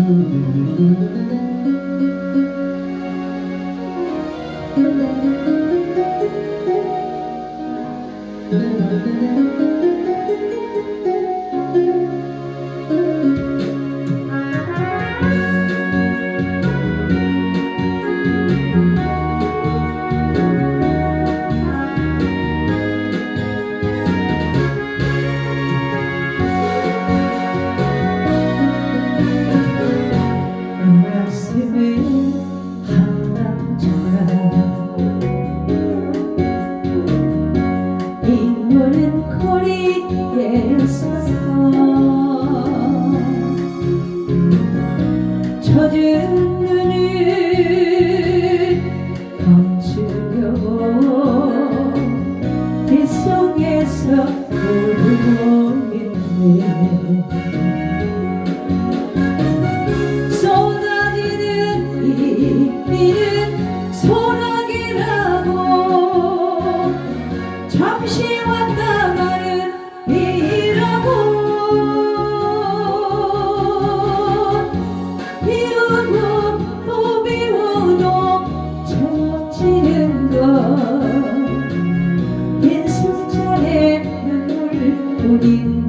Thank you. Oh. you.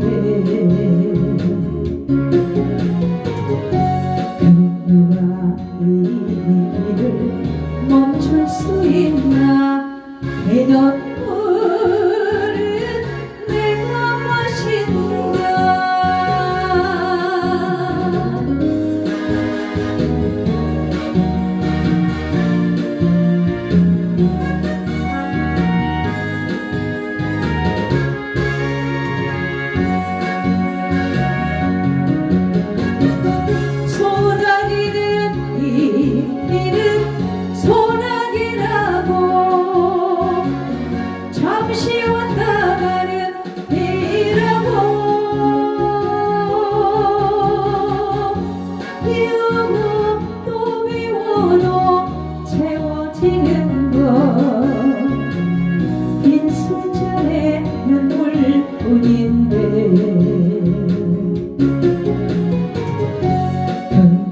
순전의 눈물뿐인데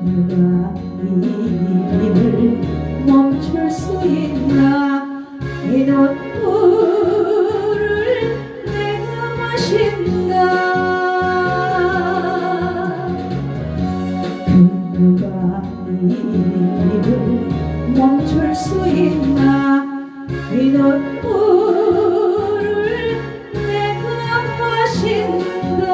그가 이을 멈출 수 있나? 이 눈물을 내가 마신다 그가 이을 멈출 수 있나? 이 눈물 んだ